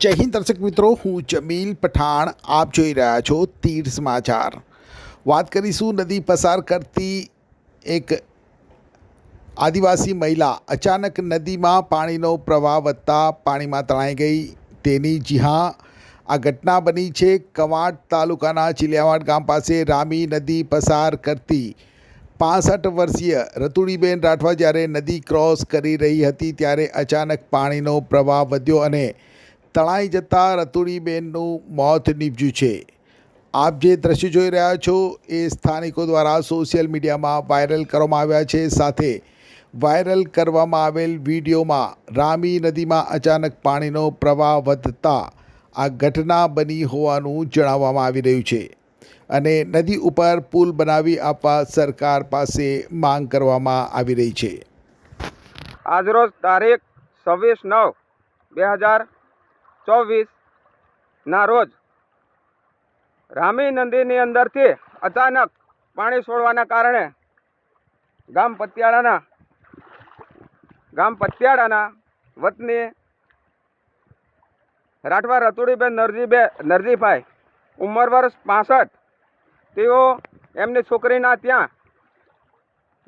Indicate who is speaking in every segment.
Speaker 1: જય હિન્દ દર્શક મિત્રો, હું જમીલ પઠાણ. આપ જોઈ રહ્યા છો તીર સમાચાર. વાત કરીશું નદી પસાર કરતી એક આદિવાસી મહિલા. અચાનક નદીમાં પાણીનો પ્રવાહ વધતા પાણીમાં તણાઈ ગઈ. તેની જી હા, આ ઘટના બની છે કવાંટ તાલુકાના ચિલિયાવાડ ગામ પાસે. રામી નદી પસાર કરતી પાસઠ વર્ષીય રતુડીબેન રાઠવા જ્યારે નદી ક્રોસ કરી રહી હતી ત્યારે અચાનક પાણીનો પ્રવાહ વધ્યો અને તણાઈ જતાં રતુડીબેનનું મોત નીપજ્યું છે. આપ જે દ્રશ્ય જોઈ રહ્યા છો એ સ્થાનિકો દ્વારા સોશિયલ મીડિયામાં વાયરલ કરવામાં આવ્યા છે. સાથે વાયરલ કરવામાં આવેલ વિડીયોમાં રામી નદીમાં અચાનક પાણીનો પ્રવાહ વધતા આ ઘટના બની હોવાનું જણાવવામાં આવી રહ્યું છે અને નદી ઉપર પુલ બનાવી આપવા સરકાર પાસે માંગ કરવામાં આવી રહી છે.
Speaker 2: આજરોજ તારીખ છવ્વીસ નવ, બે હજાર ચોવીસના રોજ રામી નદીની અંદરથી અચાનક પાણી છોડવાના કારણે ગામ પતિયાળાના ગામ પતિયાળાના વતની રાઠવા રતુડીબેન નરજીબે, નરજીભાઈ ઉંમર વર્ષ પાસઠ, તેઓ એમની છોકરીના ત્યાં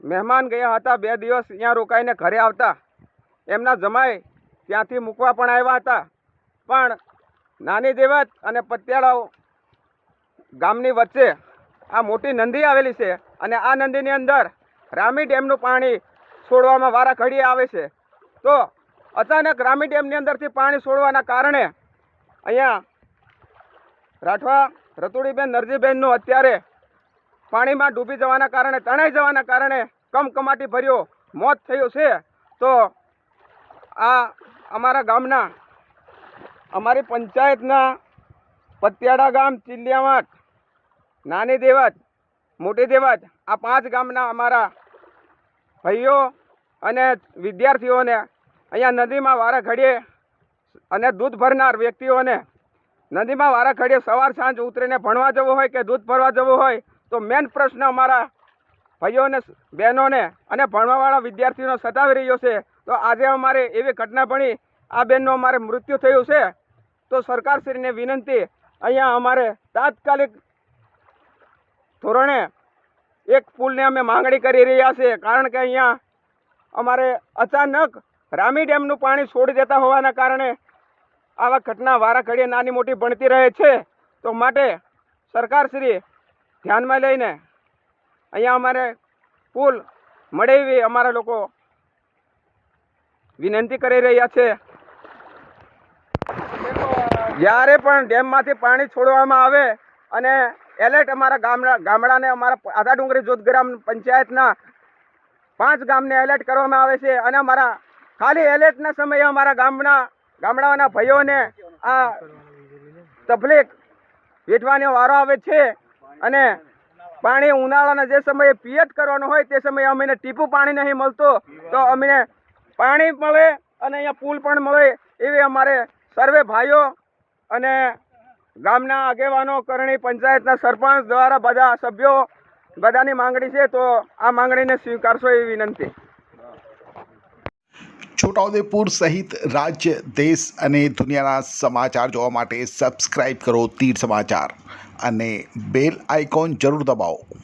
Speaker 2: મહેમાન ગયા હતા. બે દિવસ ત્યાં રોકાઈને ઘરે આવતા. એમના જમાઈ ત્યાંથી મૂકવા પણ આવ્યા હતા. પણ નાની દેવત અને પતિયાળાઓ ગામની વચ્ચે આ મોટી નંદી આવેલી છે અને આ નદીની અંદર રામી ડેમનું પાણી છોડવામાં વારા ઘડીએ આવે છે. તો અચાનક રામી ડેમની અંદરથી પાણી છોડવાના કારણે અહીંયા રાઠવા રતુડીબેન, નરજીબેનનું અત્યારે પાણીમાં ડૂબી જવાના કારણે, તણાઈ જવાના કારણે કમકમાટી ભર્યો, મોત થયું છે. તો આ અમારા ગામના અમારી પંચાયતના પત્યાડા ગામ ચિલ્લિયાવાટ નાની દેવત મોટી દેવત આ પાંચ ગામના અમારા ભાઈઓ અને વિદ્યાર્થીઓને અહીંયા નદીમાં વારા ઘડીએ અને દૂધ ભરનાર વ્યક્તિઓને નદીમાં વારા ઘડીએ સવાર સાંજ ઉતરીને ભણવા જવું હોય કે દૂધ ભરવા જવું હોય, તો મેન પ્રશ્ન અમારા ભાઈઓને, બહેનોને અને ભણવાવાળા વિદ્યાર્થીઓનો સતાવી રહ્યો છે. તો આજે અમારે એવી ઘટના બની, આ બહેનનું અમારે મૃત્યુ થયું છે. તો સરકારશ્રીને વિનંતી, અહીંયા અમારે તાત્કાલિક ધોરણે એક પુલને અમે માંગણી કરી રહ્યા છીએ, કારણ કે અહીંયા અમારે અચાનક રામી ડેમનું પાણી છોડી દેતા હોવાના કારણે આવા ઘટના વારાઘડીએ નાની મોટી બનતી રહે છે. તો માટે સરકારશ્રી ધ્યાનમાં લઈને અહીંયા અમારે પુલ મળે એવી અમારા લોકો વિનંતી કરી રહ્યા છે. જ્યારે પણ ડેમમાંથી પાણી છોડવામાં આવે અને એલર્ટ અમારા ગામડા ગામડાને અમારા આધા ડુંગરી જૂથ ગ્રામ પંચાયતના પાંચ ગામને એલર્ટ કરવામાં આવે છે અને અમારા ખાલી એલર્ટના સમયે અમારા ગામના ગામડાઓના ભાઈઓને આ તકલીફ વેઠવાનો વારો આવે છે અને પાણી ઉનાળાના જે સમયે પિયત કરવાનું હોય તે સમયે અમને ટીપું પાણી નહીં મળતું. તો અમને પાણી મળે અને અહીંયા પુલ પણ મળે એવી અમારે સર્વે ભાઈઓ અને ગામના આગેવાનો, કરણી પંચાયતના સરપંચ દ્વારા બધા સભ્યો બધાની માંગણી છે, તો આ માંગણીને સ્વીકારશો એવી વિનંતી.
Speaker 1: છોટાઉદેપુર સહિત રાજ્ય, દેશ અને દુનિયાના સમાચાર જોવા માટે સબસ્ક્રાઇબ કરો તીર સમાચાર અને બેલ આઇકોન જરૂર દબાવો.